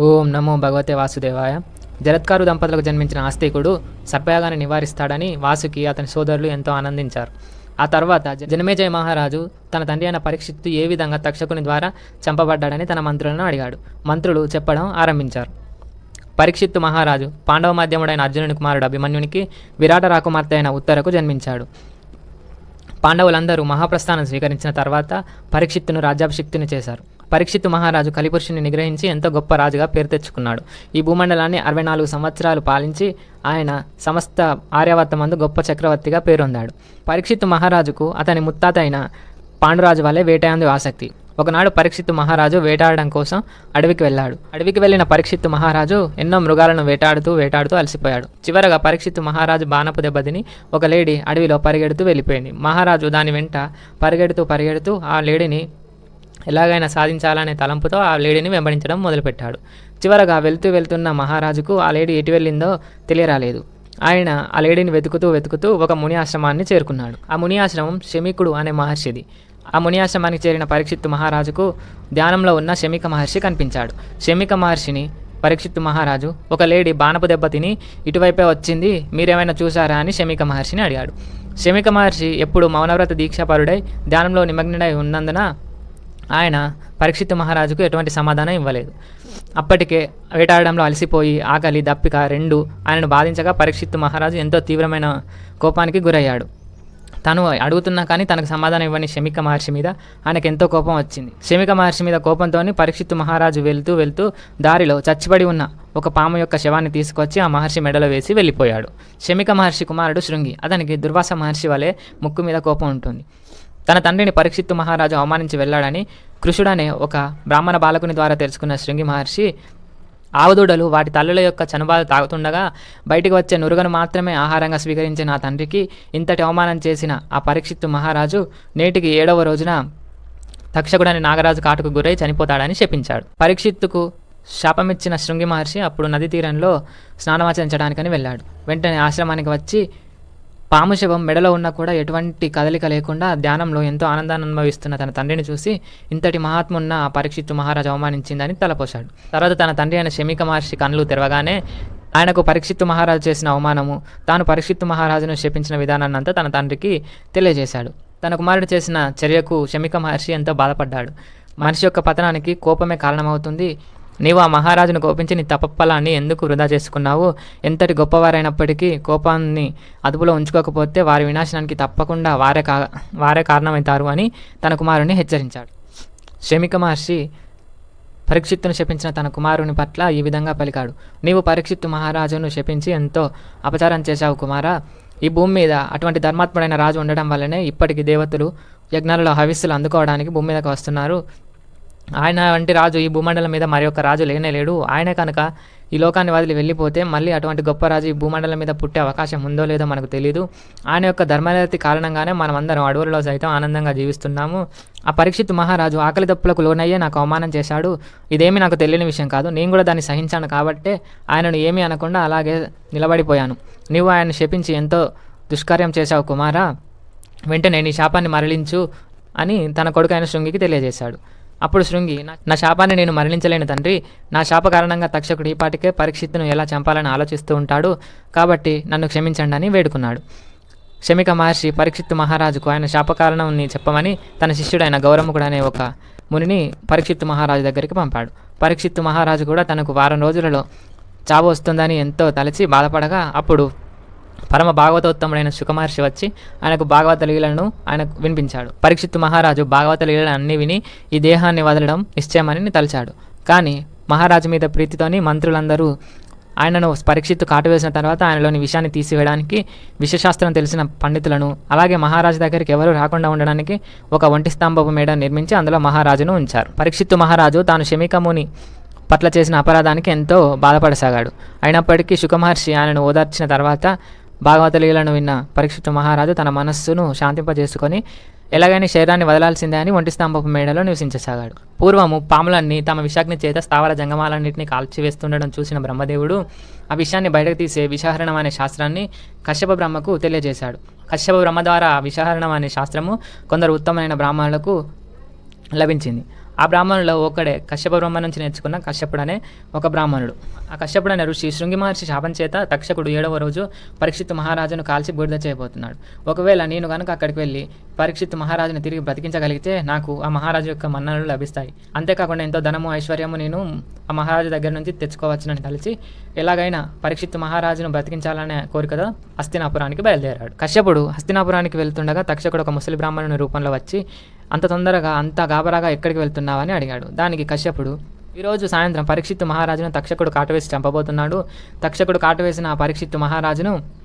ఓం నమో భగవతే వాసుదేవాయ. జరత్కారు దంపతులకు జన్మించిన ఆస్తికుడు సర్పయాగాన్ని నివారిస్తాడని వాసుకి అతని సోదరులు ఎంతో ఆనందించారు. ఆ తర్వాత జ- జనమేజయ మహారాజు తన తండ్రి అయిన పరీక్షిత్తు ఏ విధంగా తక్షకుని ద్వారా చంపబడ్డాడని తన మంత్రులను అడిగాడు. మంత్రులు చెప్పడం ఆరంభించారు. పరీక్షిత్తు మహారాజు పాండవ మాధ్యముడైన అర్జునుని కుమారుడు అభిమన్యునికి విరాట రాకుమార్తె అయిన ఉత్తరకు జన్మించాడు. పాండవులందరూ మహాప్రస్థానం స్వీకరించిన తర్వాత పరీక్షిత్తును రాజ్యాభిషిక్తుని చేశారు. పరీక్షిత్ మహారాజు కలిపురుషుని నిగ్రహించి ఎంతో గొప్ప రాజుగా పేరు తెచ్చుకున్నాడు. ఈ భూమండలాన్ని అరవై నాలుగు సంవత్సరాలు పాలించి ఆయన సమస్త ఆర్యవర్తమందు గొప్ప చక్రవర్తిగా పేరొందాడు. పరీక్షిత్తు మహారాజుకు అతని ముత్తాత అయిన పాండురాజు వల్లే వేటయందు ఆసక్తి. ఒకనాడు పరీక్షిత్తు మహారాజు వేటాడడం కోసం అడవికి వెళ్ళాడు. అడవికి వెళ్ళిన పరీక్షిత్తు మహారాజు ఎన్నో మృగాలను వేటాడుతూ వేటాడుతూ అలసిపోయాడు. చివరగా పరీక్షిత్తు మహారాజు బాణపు దెబ్బతిని ఒక లేడీ అడవిలో పరిగెడుతూ వెళ్ళిపోయింది. మహారాజు దాని వెంట పరిగెడుతూ పరిగెడుతూ ఆ లేడీని ఎలాగైనా సాధించాలనే తలంపుతో ఆ లేడీని వెంబడించడం మొదలుపెట్టాడు. చివరగా వెళ్తూ వెళ్తున్న మహారాజుకు ఆ లేడీ ఎటు వెళ్ళిందో తెలియరాలేదు. ఆయన ఆ లేడీని వెతుకుతూ వెతుకుతూ ఒక ముని ఆశ్రమాన్ని చేరుకున్నాడు. ఆ ముని ఆశ్రమం శమికుడు అనే మహర్షిది. ఆ ముని ఆశ్రమానికి చేరిన పరీక్షిత్తు మహారాజుకు ధ్యానంలో ఉన్న శమిక మహర్షి కనిపించాడు. శమిక మహర్షిని పరీక్షిత్తు మహారాజు ఒక లేడీ బాణపు దెబ్బ తిని ఇటువైపే వచ్చింది మీరేమైనా చూసారా అని శమిక మహర్షిని అడిగాడు. శమిక మహర్షి ఎప్పుడు మౌనవ్రత దీక్షాపరుడై ధ్యానంలో నిమగ్నుడై ఉన్నందున ఆయన పరీక్షిత్ మహారాజుకు ఎటువంటి సమాధానం ఇవ్వలేదు. అప్పటికే వేటాడడంలో అలసిపోయి ఆకలి దప్పిక రెండు ఆయనను బాధించగా పరీక్షిత్ మహారాజు ఎంతో తీవ్రమైన కోపానికి గురయ్యాడు. తను అడుగుతున్నా కానీ తనకు సమాధానం ఇవ్వని శమిక మహర్షి మీద ఆయనకు ఎంతో కోపం వచ్చింది. శమిక మహర్షి మీద కోపంతో పరీక్షిత్ మహారాజు వెళ్తూ వెళ్తూ దారిలో చచ్చిపడి ఉన్న ఒక పాము యొక్క శవాన్ని తీసుకొచ్చి ఆ మహర్షి మెడలో వేసి వెళ్ళిపోయాడు. శమిక మహర్షి కుమారుడు శృంగి. అతనికి దుర్వాస మహర్షి వలె ముక్కు మీద కోపం ఉంటుంది. తన తండ్రిని పరీక్షిత్తు మహారాజు అవమానించి వెళ్ళాడని కృషుడనే ఒక బ్రాహ్మణ బాలకుని ద్వారా తెలుసుకున్న శృంగి మహర్షి ఆవదూడలు వాటి తల్లుల యొక్క చనుబాలు తాగుతుండగా బయటికి వచ్చే నురుగను మాత్రమే ఆహారంగా స్వీకరించిన నా తండ్రికి ఇంతటి అవమానం చేసిన ఆ పరీక్షిత్తు మహారాజు నేటికి ఏడవ రోజున తక్షకుడని నాగరాజు కాటుకు గురై చనిపోతాడని శపించాడు. పరీక్షిత్తుకు శాపమిచ్చిన శృంగి మహర్షి అప్పుడు నదీ తీరంలో స్నానమాచరించడానికని వెళ్ళాడు. వెంటనే ఆశ్రమానికి వచ్చి పాము శవం మెడలో ఉన్నా కూడా ఎటువంటి కదలిక లేకుండా ధ్యానంలో ఎంతో ఆనందాన్ని అనుభవిస్తున్న తన తండ్రిని చూసి ఇంతటి మహాత్మున్న ఆ పరీక్షిత్తు మహారాజు అవమానించిందని తలపోశాడు. తర్వాత తన తండ్రి అయిన శమిక మహర్షి కన్నులు తెరవగానే ఆయనకు పరీక్షిత్తు మహారాజు చేసిన అవమానము తాను పరీక్షిత్తు మహారాజును శపించిన విధానాన్ని అంతా తన తండ్రికి తెలియజేశాడు. తన కుమారుడు చేసిన చర్యకు శమిక మహర్షి ఎంతో బాధపడ్డాడు. మనిషి యొక్క పతనానికి కోపమే కారణమవుతుంది. నీవు ఆ మహారాజును కోపించి నీ తపఫలాన్ని ఎందుకు వృధా చేసుకున్నావు? ఎంతటి గొప్పవారైనప్పటికీ కోపాన్ని అదుపులో ఉంచుకోకపోతే వారి వినాశనానికి తప్పకుండా వారే కా వారే కారణమవుతారు అని తన కుమారుని హెచ్చరించాడు. శమిక మహర్షి పరీక్షిత్తును శపించిన తన కుమారుని పట్ల ఈ విధంగా పలికాడు. నీవు పరీక్షిత్తు మహారాజును శపించి ఎంతో అపచారం చేశావు కుమారా. ఈ భూమి మీద అటువంటి ధర్మాత్ముడైన రాజు ఉండడం వల్లనే ఇప్పటికీ దేవతలు యజ్ఞాలలో హవిస్సులు అందుకోవడానికి భూమి మీదకి వస్తున్నారు. ఆయన వంటి రాజు ఈ భూమండలం మీద మరి ఒక రాజు లేనే లేడు. ఆయనే కనుక ఈ లోకాన్ని వదిలి వెళ్ళిపోతే మళ్ళీ అటువంటి గొప్ప రాజు ఈ భూమండలం మీద పుట్టే అవకాశం ఉందో లేదో మనకు తెలియదు ఆయన యొక్క ధర్మరతి కారణంగానే మనం అందరం అడవులలో సైతం ఆనందంగా జీవిస్తున్నాము. ఆ పరీక్షిత్ మహారాజు ఆకలి దప్పులకు లోనయ్యే నాకు అవమానం చేశాడు. ఇదేమీ నాకు తెలియని విషయం కాదు. నేను కూడా దాన్ని సహించాను కాబట్టే ఆయనను ఏమీ అనకుండా అలాగే నిలబడిపోయాను. నీవు ఆయన శపించి ఎంతో దుష్కార్యం చేశావు కుమారా. వెంటనే నీ శాపాన్ని మరలించు అని తన కొడుకైన శృంగికి తెలియజేశాడు. అప్పుడు శృంగి "నా- నా శాపాన్ని నేను మరణించలేను తండ్రి. నా శాప కారణంగా తక్షకుడు ఈపాటికే పరీక్షిత్తును ఎలా చంపాలని ఆలోచిస్తూ ఉంటాడు. కాబట్టి నన్ను క్షమించండి అని వేడుకున్నాడు. శమిక మహర్షి పరీక్షిత్తు మహారాజుకు ఆయన శాపకారణంని చెప్పమని తన శిష్యుడైన గౌరముకుడు అనే ఒక మునిని పరీక్షిత్తు మహారాజు దగ్గరికి పంపాడు. పరీక్షిత్తు మహారాజు కూడా తనకు వారం రోజులలో చావు వస్తుందని ఎంతో తలచి బాధపడగా అప్పుడు పరమ భాగవతోత్తముడైన సుఖమహర్షి వచ్చి ఆయనకు భాగవత లీలను ఆయనకు వినిపించాడు. పరీక్షిత్తు మహారాజు భాగవత లీలను అన్ని విని ఈ దేహాన్ని వదలడం నిశ్చయమని తలిచాడు కానీ మహారాజు మీద ప్రీతితోని మంత్రులందరూ ఆయనను పరీక్షిత్తు కాటు వేసిన తర్వాత ఆయనలోని విషయాన్ని తీసివేయడానికి విషశాస్త్రం తెలిసిన పండితులను అలాగే మహారాజు దగ్గరికి ఎవరూ రాకుండా ఉండడానికి ఒక ఒంటి స్తంభపు మేడ నిర్మించి అందులో మహారాజును ఉంచారు. పరీక్షిత్తు మహారాజు తాను శమికముని పట్ల చేసిన అపరాధానికి ఎంతో బాధపడసాగాడు. అయినప్పటికీ సుఖమహర్షి ఆయనను ఓదార్చిన తర్వాత భాగవత లీలను విన్న పరీక్షిత మహారాజు తన మనస్సును శాంతింపజేసుకొని ఎలాగైనా శరీరాన్ని వదలాల్సిందే అని ఒంటి స్తంభపు మేడలో నివసించసాగాడు. పూర్వము పాములన్నీ తమ విషాగ్ని చేత స్థావర జంగమాలన్నింటినీ కాల్చివేస్తుండడం చూసిన బ్రహ్మదేవుడు ఆ విషయాన్ని బయటకు తీసే విషాహరణం అనే శాస్త్రాన్ని కశ్యప బ్రహ్మకు తెలియజేశాడు. కశ్యప బ్రహ్మ ద్వారా ఆ విషాహరణం అనే శాస్త్రము కొందరు ఉత్తమమైన బ్రాహ్మణులకు లభించింది. ఆ బ్రాహ్మణులో ఒకడే కశ్యప బ్రహ్మ నుంచి నేర్చుకున్న కశ్యపుడు అనే ఒక బ్రాహ్మణుడు. ఆ కశ్యపుడు అనే ఋషి శృంగి మహర్షి శాపం చేత తక్షకుడు ఏడవ రోజు పరీక్షిత్ మహారాజును కాల్చి బూడిద చేయబోతున్నాడు. ఒకవేళ నేను కనుక అక్కడికి వెళ్ళి పరీక్షిత్ మహారాజుని తిరిగి బ్రతికించగలిగితే నాకు ఆ మహారాజు యొక్క మన్ననలు లభిస్తాయి. అంతేకాకుండా ఎంతో ధనము ఐశ్వర్యము నేను ఆ మహారాజు దగ్గర నుంచి తెచ్చుకోవచ్చునని తలిచి ఎలాగైనా పరీక్షిత్ మహారాజును బ్రతికించాలనే కోరికతో హస్తినాపురానికి బయలుదేరాడు. కశ్యపుడు హస్తినాపురానికి వెళ్తుండగా తక్షకుడు ఒక ముసలి బ్రాహ్మణుని రూపంలో వచ్చి అంత తొందరగా అంత గాబరాగా ఎక్కడికి వెళ్తున్నావని అడిగాడు. దానికి కశ్యపుడు ఈరోజు సాయంత్రం పరీక్షిత్తు మహారాజును తక్షకుడు కాటువేసి చంపబోతున్నాడు. తక్షకుడు కాటువేసిన ఆ పరీక్షిత్తు మహారాజును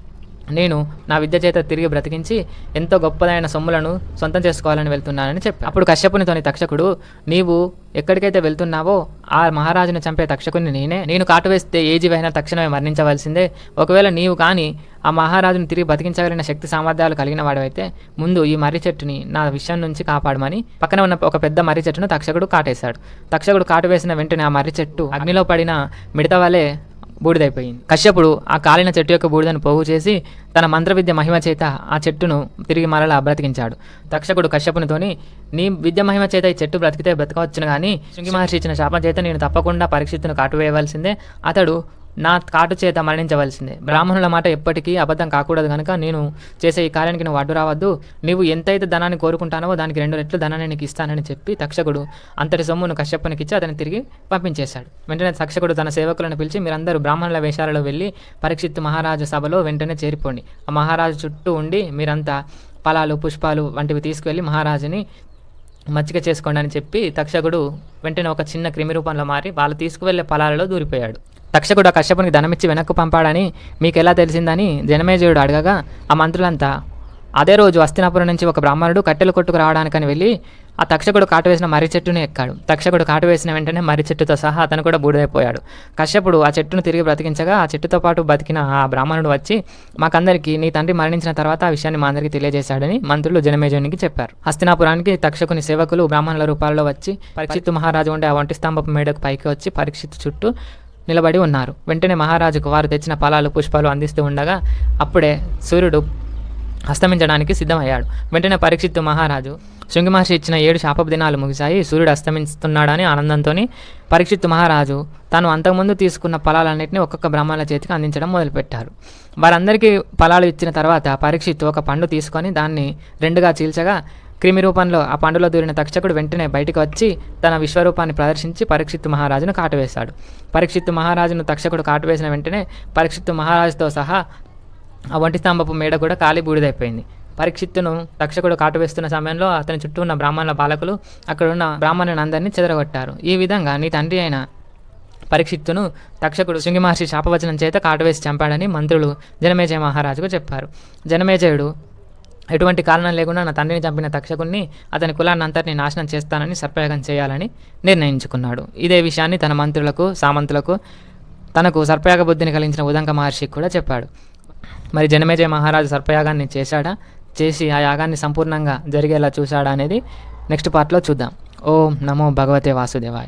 నేను నా విద్య చేత తిరిగి బ్రతికించి ఎంతో గొప్పదైన సొమ్ములను సొంతం చేసుకోవాలని వెళ్తున్నానని చెప్పి అప్పుడు కశ్యపునితోని తక్షకుడు నీవు ఎక్కడికైతే వెళ్తున్నావో ఆ మహారాజును చంపే తక్షకుని నేనే. నేను కాటు వేస్తే ఏ జీవైనా తక్షణమే మరణించవలసిందే. ఒకవేళ నీవు కానీ ఆ మహారాజును తిరిగి బతికించగలిగిన శక్తి సామర్థ్యాలు కలిగిన వాడవైతే ముందు ఈ మర్రి చెట్టుని నా విషయం నుంచి కాపాడమని పక్కన ఉన్న ఒక పెద్ద మర్రి చెట్టును తక్షకుడు కాటేశాడు. తక్షకుడు కాటు వేసిన వెంటనే ఆ మర్రి చెట్టు అగ్నిలో పడిన మిడత వలె బూడిదైపోయింది. కశ్యపుడు ఆ కాలిన చెట్టు యొక్క బూడిదను పోగు చేసి తన మంత్రవిద్య మహిమ చేత ఆ చెట్టును తిరిగి మరలా బ్రతికించాడు. తక్షకుడు కశ్యపునితోని నీ విద్య మహిమ చేత ఈ చెట్టు బ్రతికితే బ్రతకవచ్చును కానీ శృంగి మహర్షి ఇచ్చిన శాపం చేత నేను తప్పకుండా పరీక్షిత్తును కాటువేయవలసిందే. అతడు నా కాటు చేత మరణించవలసిందే. బ్రాహ్మణుల మాట ఎప్పటికీ అబద్ధం కాకూడదు కనుక నేను చేసే ఈ కార్యానికి నువ్వు అడ్డు రావద్దు. నీవు ఎంతైతే ధనాన్ని కోరుకుంటానో దానికి రెండు రెట్లు ధనాన్ని నీకు ఇస్తానని చెప్పి తక్షకుడు అంతటి సొమ్మును కశ్యపునికి ఇచ్చి తిరిగి పంపించేశాడు. వెంటనే తక్షకుడు తన సేవకులను పిలిచి మీరందరూ బ్రాహ్మణుల వేషాలలో వెళ్ళి పరీక్షిత్ మహారాజు సభలో వెంటనే చేరిపోండి. ఆ మహారాజు చుట్టూ ఉండి మీరంతా ఫలాలు పుష్పాలు వంటివి తీసుకువెళ్ళి మహారాజుని మచ్చిక చేసుకోండి అని చెప్పి తక్షకుడు వెంటనే ఒక చిన్న క్రిమి రూపంలో మారి వాళ్ళు తీసుకువెళ్ళే ఫలాలలో దూరిపోయాడు. తక్షకుడు ఆ కశ్యపునికి ధనమిచ్చి వెనక్కు పంపాడని మీకు ఎలా తెలిసిందని జనమేజయుడు అడగగా ఆ మంత్రులంతా అదే రోజు హస్తినాపురం నుంచి ఒక బ్రాహ్మణుడు కట్టెలు కొట్టుకు రావడానికని వెళ్ళి ఆ తక్షకుడు కాటు వేసిన మర్రి చెట్టును ఎక్కాడు. తక్షకుడు కాటు వేసిన వెంటనే మర్రి చెట్టుతో సహా అతను కూడా బూడిదైపోయాడు. కశ్యపుడు ఆ చెట్టును తిరిగి బ్రతికించగా ఆ చెట్టుతో పాటు బతికిన ఆ బ్రాహ్మణుడు వచ్చి మాకందరికీ నీ తండ్రి మరణించిన తర్వాత ఆ విషయాన్ని మా అందరికీ తెలియజేశాడని మంత్రులు జనమేజయునికి చెప్పారు. హస్తినాపురానికి తక్షకుని సేవకులు బ్రాహ్మణుల రూపాల్లో వచ్చి పరీక్షిత్తు మహారాజు ఉండే ఆ ఒంటి స్తంభపు మేడకు పైకి వచ్చి పరీక్షిత్తు చుట్టూ నిలబడి ఉన్నారు. వెంటనే మహారాజుకు వారు తెచ్చిన ఫలాలు పుష్పాలు అందిస్తూ ఉండగా అప్పుడే సూర్యుడు అస్తమించడానికి సిద్ధమయ్యాడు. వెంటనే పరీక్షిత్తు మహారాజు శృంగి మహర్షి ఇచ్చిన ఏడు శాపపు దినాలు ముగిశాయి. సూర్యుడు అస్తమిస్తున్నాడని ఆనందంతో పరీక్షిత్తు మహారాజు తాను అంతకుముందు తీసుకున్న ఫలాలన్నింటినీ ఒక్కొక్క బ్రాహ్మణుల చేతికి అందించడం మొదలుపెట్టారు. వారందరికీ ఫలాలు ఇచ్చిన తర్వాత పరీక్షిత్తు ఒక పండు తీసుకొని దాన్ని రెండుగా చీల్చగా క్రిమి రూపంలో ఆ పండులో దూరిన తక్షకుడు వెంటనే బయటకు వచ్చి తన విశ్వరూపాన్ని ప్రదర్శించి పరీక్షిత్తు మహారాజును కాటువేశాడు. పరీక్షిత్తు మహారాజును తక్షకుడు కాటువేసిన వెంటనే పరీక్షిత్తు మహారాజుతో సహా ఆ ఒంటి స్తంభపు మేడ కూడా కాలి బూడిదైపోయింది. పరీక్షిత్తును తక్షకుడు కాటు వేస్తున్న సమయంలో అతని చుట్టూ ఉన్న బ్రాహ్మణుల బాలకులు అక్కడ ఉన్న బ్రాహ్మణుని అందరినీ చెదరగొట్టారు. ఈ విధంగా నీ తండ్రి అయిన పరీక్షిత్తును తక్షకుడు శృంగి మహర్షి శాపవచనం చేత కాటువేసి చంపాడని మంత్రులు జనమేజయ మహారాజుకు చెప్పారు. జనమేజయుడు ఎటువంటి కారణం లేకుండా నా తండ్రిని చంపిన తక్షకుణ్ణి అతని కులాన్ని అంతటిని నాశనం చేస్తానని సర్పయాగం చేయాలని నిర్ణయించుకున్నాడు. ఇదే విషయాన్ని తన మంత్రులకు సామంతులకు తనకు సర్పయాగ బుద్ధిని కలిగించిన ఉదంక మహర్షికి కూడా చెప్పాడు. మరి జనమేజయ మహారాజు సర్పయాగాన్ని చేశాడా? చేసి ఆ యాగాన్ని సంపూర్ణంగా జరిగేలా చూశాడా అనేది నెక్స్ట్ పార్ట్లో చూద్దాం. ఓం నమో భగవతే వాసుదేవాయ.